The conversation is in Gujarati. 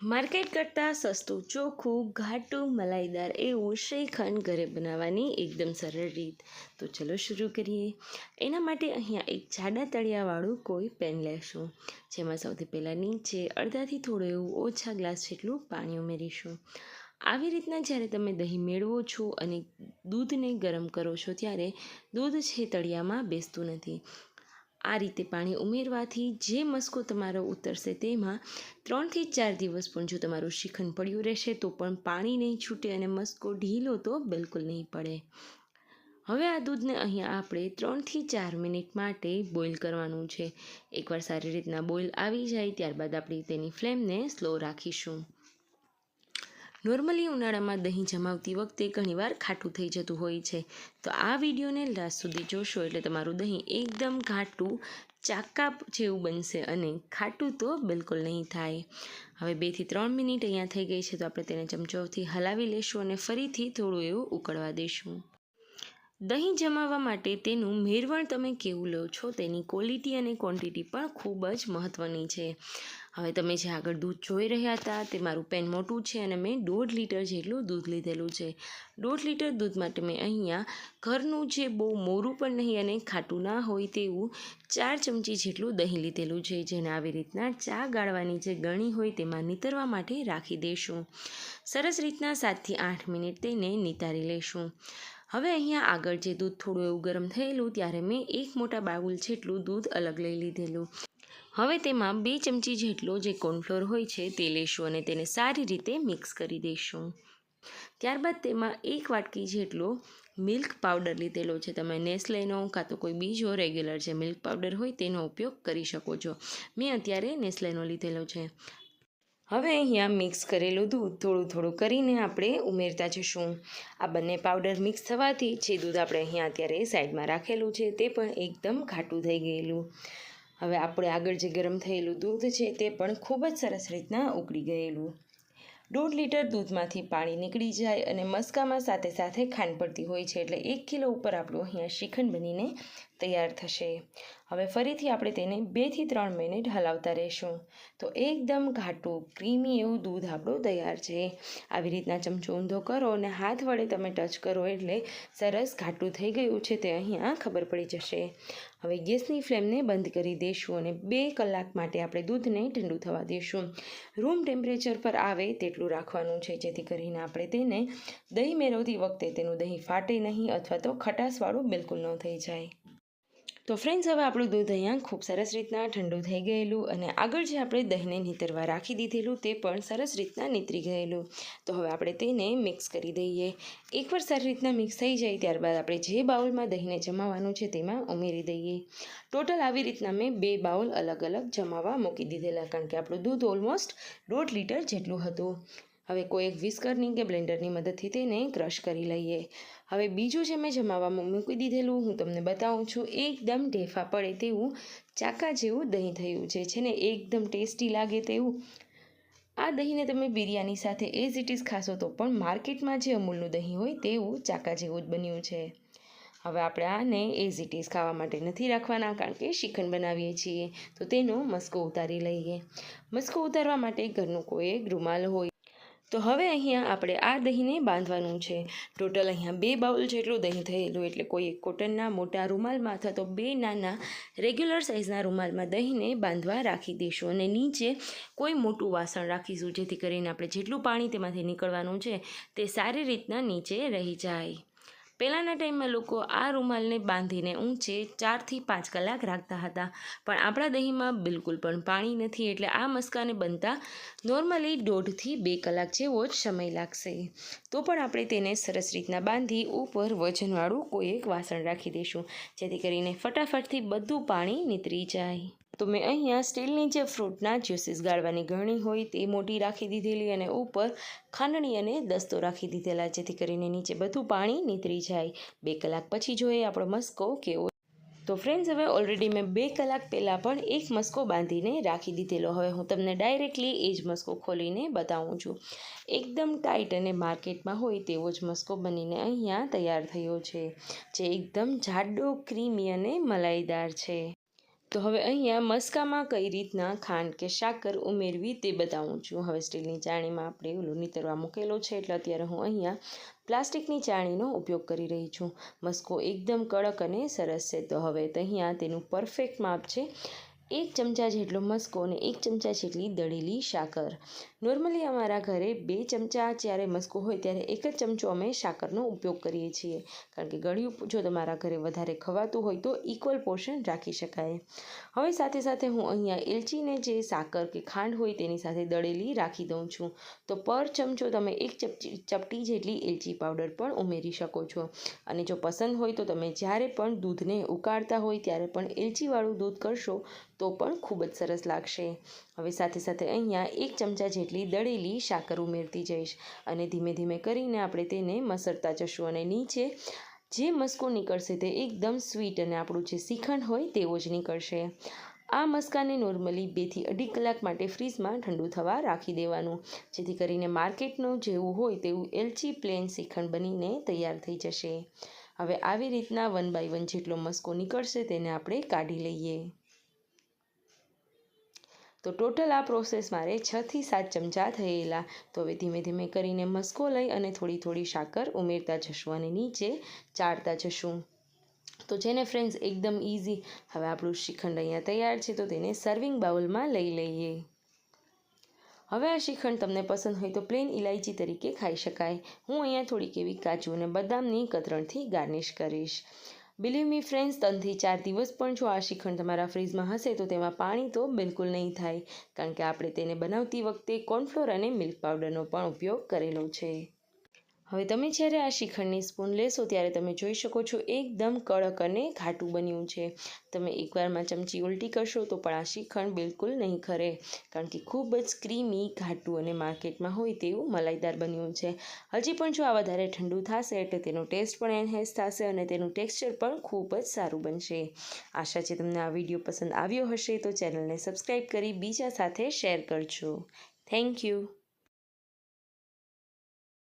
માર્કેટ કરતાં સસ્તું, ચોખ્ખું, ઘાટું, મલાઈદાર એવું શ્રીખંડ ઘરે બનાવવાની એકદમ સરળ રીત. તો ચલો શરૂ કરીએ. એના માટે અહીંયા એક જાડા તળિયાવાળું કોઈ પેન લેશું, જેમાં સૌથી પહેલાં નીચે અડધાથી થોડું એવું ઓછા ગ્લાસ જેટલું પાણી ઉમેરીશું. આવી રીતના જ્યારે તમે દહીં મેળવો છો અને દૂધને ગરમ કરો છો ત્યારે દૂધ છે તળિયામાં બેસતું નથી. આ રીતે પાણી ઉમેરવાથી જે મસ્કો તમારો ઉતરશે તેમાં ત્રણથી ચાર દિવસ પણ જો તમારું શિખંડ પડ્યું રહેશે, તો પણ પાણી નહીં છૂટે અને મસ્કો ઢીલો તો બિલકુલ નહીં પડે. હવે આ દૂધને અહીંયા આપણે ત્રણથી ચાર મિનિટ માટે બોઇલ કરવાનું છે. એકવાર સારી રીતના બોઇલ આવી જાય, ત્યારબાદ આપણે તેની ફ્લેમને સ્લો રાખીશું. નોર્મલી ઉનાળામાં દહીં જમાવતી વખતે ઘણીવાર ખાટું થઈ જતું હોય છે. તો આ વિડીયોને લાસ્ટ સુધી જોશો એટલે તમારું દહીં એકદમ ઘાટું ચાકા જેવું બનશે અને ખાટું તો બિલકુલ નહીં થાય. હવે બેથી ત્રણ મિનિટ અહીંયા થઈ ગઈ છે તો આપણે તેને ચમચોથી હલાવી લેશું અને ફરીથી થોડું એવું ઉકળવા દઈશું દહીં જમાવવા માટે તેનું મેળવણ તમે કેવું લો છો તેની ક્વોલિટી અને ક્વોન્ટિટી પણ ખૂબ જ મહત્ત્વની છે. હવે તમે જે આગળ દૂધ જોઈ રહ્યા હતા તે મારું પેન મોટું છે અને મેં દોઢ લીટર જેટલું દૂધ લીધેલું છે. દોઢ લીટર દૂધ માટે મેં અહીંયા ઘરનું જે બહુ મોરું પણ નહીં અને ખાટું ના હોય તેવું ચાર ચમચી જેટલું દહીં લીધેલું છે, જેને આવી રીતના ચા ગાળવાની જે ગણી હોય તેમાં નીતરવા માટે રાખી દઈશું સરસ રીતના સાતથી આઠ મિનિટ તેને નિતારી લઈશું હવે અહીંયા આગળ જે દૂધ થોડું એવું ગરમ થયેલું, ત્યારે મેં એક મોટા બાઉલ જેટલું દૂધ અલગ લઈ લીધેલું. હવે તેમાં બે ચમચી જેટલો જે કોર્નફ્લોર હોય છે તે લઈશું અને તેને સારી રીતે મિક્સ કરી દઈશું ત્યારબાદ તેમાં એક વાટકી જેટલો મિલ્ક પાવડર લીધેલો છે. તમે નેસ્લેનો કાં તો કોઈ બીજો રેગ્યુલર જે મિલ્ક પાવડર હોય તેનો ઉપયોગ કરી શકો છો. મેં અત્યારે નેસ્લેનો લીધેલો છે. હવે અહીંયા મિક્સ કરેલું દૂધ થોડું થોડું કરીને આપણે ઉમેરતા જશું. આ બંને પાવડર મિક્સ થવાથી જે દૂધ આપણે અહીંયા અત્યારે સાઈડમાં રાખેલું છે તે પણ એકદમ ઘાટું થઈ ગયેલું. હવે આપણે આગળ જે ગરમ થયેલું દૂધ છે તે પણ ખૂબ જ સરસ રીતના ઉકળી ગયેલું. દોઢ લીટર દૂધમાંથી પાણી નીકળી જાય અને મસ્કામાં સાથે સાથે ખાંડ પડતી હોય છે એટલે એક કિલો ઉપર આપણું અહીંયા શ્રીખંડ બનીને તૈયાર થશે. હવે ફરીથી આપણે તેને બેથી ત્રણ મિનિટ હલાવતા રહેશું. તો એકદમ ઘાટું, ક્રીમી એવું દૂધ આપણું તૈયાર છે. આવી રીતના ચમચો ઊંધો કરો અને હાથ વડે તમે ટચ કરો એટલે સરસ ઘાટું થઈ ગયું છે તે અહીંયા ખબર પડી જશે. હવે ગેસની ફ્લેમને બંધ કરી દઈશું અને બે કલાક માટે આપણે દૂધને ઠંડુ થવા દઈશું રૂમ ટેમ્પરેચર પર આવે તેટલું રાખવાનું છે, જેથી કરીને આપણે તેને દહીં મેળવતી વખતે તેનું દહીં ફાટે નહીં અથવા તો ખટાશવાળું બિલકુલ ન થઈ જાય. તો ફ્રેન્ડ્સ હવે આપણું દૂધ અહીંયા ખૂબ સરસ રીતના ઠંડુ થઈ ગયેલું અને આગળ જે આપણે દહીંને નીતરવા રાખી દીધેલું તે પણ સરસ રીતના નીતરી ગયેલું. તો હવે આપણે તેને મિક્સ કરી દઈએ. એકવાર સારી રીતના મિક્સ થઈ જાય ત્યારબાદ આપણે જે બાઉલમાં દહીંને જમાવવાનું છે તેમાં ઉમેરી દઈએ. ટોટલ આવી રીતના મેં બે બાઉલ અલગ અલગ જમાવવા મૂકી દીધેલા, કારણ કે આપણું દૂધ ઓલમોસ્ટ દોઢ લીટર જેટલું હતું. હવે કોઈ એક વિસ્કરની કે બ્લેન્ડરની મદદથી તેને ક્રશ કરી લઈએ. હવે બીજું જે મેં જમાવામાં મૂકી દીધેલું, હું તમને બતાવું છું, એકદમ ઢેફા પડે તેવું ચાકા જેવું દહીં થયું છે છે ને એકદમ ટેસ્ટી લાગે તેવું. આ દહીંને તમે બિરયાની સાથે એઝ ઇટ ઇઝ ખાશો તો પણ માર્કેટમાં જે અમૂલનું દહીં હોય તેવું ચાકા જેવું જ બન્યું છે. હવે આપણે આને એઝ ઇટ ઇઝ ખાવા માટે નથી રાખવાના, કારણ કે શિખંડ બનાવીએ છીએ. તો તેનો મસ્કો ઉતારી લઈએ. મસ્કો ઉતારવા માટે ઘરનું કોઈ એક રૂમાલ હોય તો હવે અહીંયા આપણે આ દહીંને બાંધવાનું છે. ટોટલ અહીંયા બે બાઉલ જેટલું દહીં થયેલું એટલે કોઈ એક કોટનના મોટા રૂમાલમાં અથવા તો બે નાના રેગ્યુલર સાઇઝના રૂમાલમાં દહીંને બાંધવા રાખી દઈશું અને નીચે કોઈ મોટું વાસણ રાખીશું જેથી કરીને આપણે જેટલું પાણી તેમાંથી નીકળવાનું છે તે સારી રીતના નીચે રહી જાય. પહેલાંના ટાઈમમાં લોકો આ રૂમાલને બાંધીને ઊંચે ચારથી પાંચ કલાક રાખતા હતા. પણ આપણા દહીંમાં બિલકુલ પણ પાણી નથી એટલે આ મસ્કાને બનતા નોર્મલી દોઢથી બે કલાક જેવો જ સમય લાગશે. તો પણ આપણે તેને સરસ રીતના બાંધી ઉપર વજનવાળું કોઈ એક વાસણ રાખી દઈશું, જેથી કરીને ફટાફટથી બધું પાણી નીતરી જાય. તો મેં અહીંયા સ્ટીલની જે ફ્રૂટના જ્યુસીસ ગાળવાની ગરણી હોય તે મોટી રાખી દીધેલી અને ઉપર ખાંડણી અને દસ્તો રાખી દીધેલા, જેથી કરીને નીચે બધું પાણી નીતરી જાય. બે કલાક પછી જોઈએ આપણો મસ્કો કેવો તો ફ્રેન્ડ્સ હવે ઓલરેડી મેં બે કલાક પહેલાં પણ એક મસ્કો બાંધીને રાખી દીધેલો. હવે હું તમને ડાયરેક્ટલી એ જ મસ્કો ખોલીને બતાવું છું. એકદમ ટાઈટ અને માર્કેટમાં હોય તેવો જ મસ્કો બનીને અહીંયા તૈયાર થયો છે, જે એકદમ જાડો ક્રીમી અને મલાઈદાર છે. તો હવે અહીંયા મસ્કામાં કઈ રીતના ખાંડ કે સાકર ઉમેરવી તે બતાવું છું. હવે સ્ટીલની ચાણીમાં આપણે ઓલું નીતરવા મૂકેલો છે, એટલે અત્યારે હું અહીંયા પ્લાસ્ટિકની ચાણીનો ઉપયોગ કરી રહી છું. મસ્કો એકદમ કડક અને સરસ છે. તો હવે અહીંયા તેનું પરફેક્ટ માપ છે. એક ચમચા જેટલો મસ્કો અને એક ચમચા જેટલી દળેલી સાકર નોર્મલી અમારા ઘરે બે ચમચા જ્યારે મસ્કો હોય ત્યારે એક જ ચમચો અમે સાકરનો ઉપયોગ કરીએ છીએ. કારણ કે ગળ્યું જો તમારા ઘરે વધારે ખવાતું હોય તો ઇક્વલ પોર્શન રાખી શકાય. હવે સાથે સાથે હું અહીંયા એલચીને જે સાકર કે ખાંડ હોય તેની સાથે દળેલી રાખી દઉં છું. તો પર ચમચો તમે એક ચપટી ચપટી જેટલી એલચી પાવડર પણ ઉમેરી શકો છો. અને જો પસંદ હોય તો તમે જ્યારે પણ દૂધને ઉકાળતા હોય ત્યારે પણ એલચીવાળું દૂધ કરશો તો પણ ખૂબ જ સરસ લાગશે. હવે સાથે સાથે અહીંયા એક ચમચા જેટલી દળેલી સાકર ઉમેરતી જઈશ અને ધીમે ધીમે કરીને આપણે તેને મસરતા જશું અને નીચે જે મસ્કો નીકળશે તે એકદમ સ્વીટ અને આપણું જે શ્રીખંડ હોય તેવો જ નીકળશે. આ મસ્કાને નોર્મલી બેથી અઢી કલાક માટે ફ્રીજમાં ઠંડુ થવા રાખી દેવાનું, જેથી કરીને માર્કેટનું જેવું હોય તેવું એલચી પ્લેન શ્રીખંડ બનીને તૈયાર થઈ જશે. હવે આવી રીતના વન બાય વન જેટલો મસ્કો નીકળશે તેને આપણે કાઢી લઈએ. તો ટોટલ આ પ્રોસેસ મારે છથી સાત ચમચા થયેલા. તો હવે ધીમે ધીમે કરીને મસ્કો લઈ અને થોડી થોડી સાકર ઉમેરતા જશું અને નીચે ચાળતા જશું. તો જેને ફ્રેન્ડ્સ એકદમ ઇઝી હવે આપણું શ્રીખંડ અહીંયા તૈયાર છે તો તેને સર્વિંગ બાઉલમાં લઈ લઈએ. હવે આ શ્રીખંડ તમને પસંદ હોય તો પ્લેન ઇલાયચી તરીકે ખાઈ શકાય. હું અહીંયા થોડીક એવી કાજુ અને બદામની કતરણથી ગાર્નિશ કરીશ. બિલીવ મી ફ્રેન્ડ્સ ત્રણથી ચાર દિવસ પણ જો આ શ્રીખંડ તમારા ફ્રીજમાં હશે, તો તેમાં પાણી તો બિલકુલ નહીં થાય. કારણ કે આપણે તેને બનાવતી વખતે કોર્નફ્લોર અને મિલ્ક પાવડરનો પણ ઉપયોગ કરેલો છે. હવે તમે જ્યારે આ શ્રીખંડની સ્પૂન લેશો ત્યારે તમે જોઈ શકો છો એકદમ કડક અને ઘાટું બન્યું છે. તમે એકવારમાં ચમચી ઉલટી કરશો તો પણ આ શ્રીખંડ બિલકુલ નહીં ખરે, કારણ કે ખૂબ જ ક્રીમી ઘાટું અને માર્કેટમાં હોય તેવું મલાઈદાર બન્યું છે. હજી પણ જો આ વધારે ઠંડુ થશે એટલે તેનો ટેસ્ટ પણ એનહેન્સ થશે અને તેનું ટેક્સચર પણ ખૂબ જ સારું બનશે. આશા છે તમને આ વીડિયો પસંદ આવ્યો હશે તો ચેનલને સબસ્ક્રાઈબ કરી બીજા સાથે શેર કરજો. Thank you.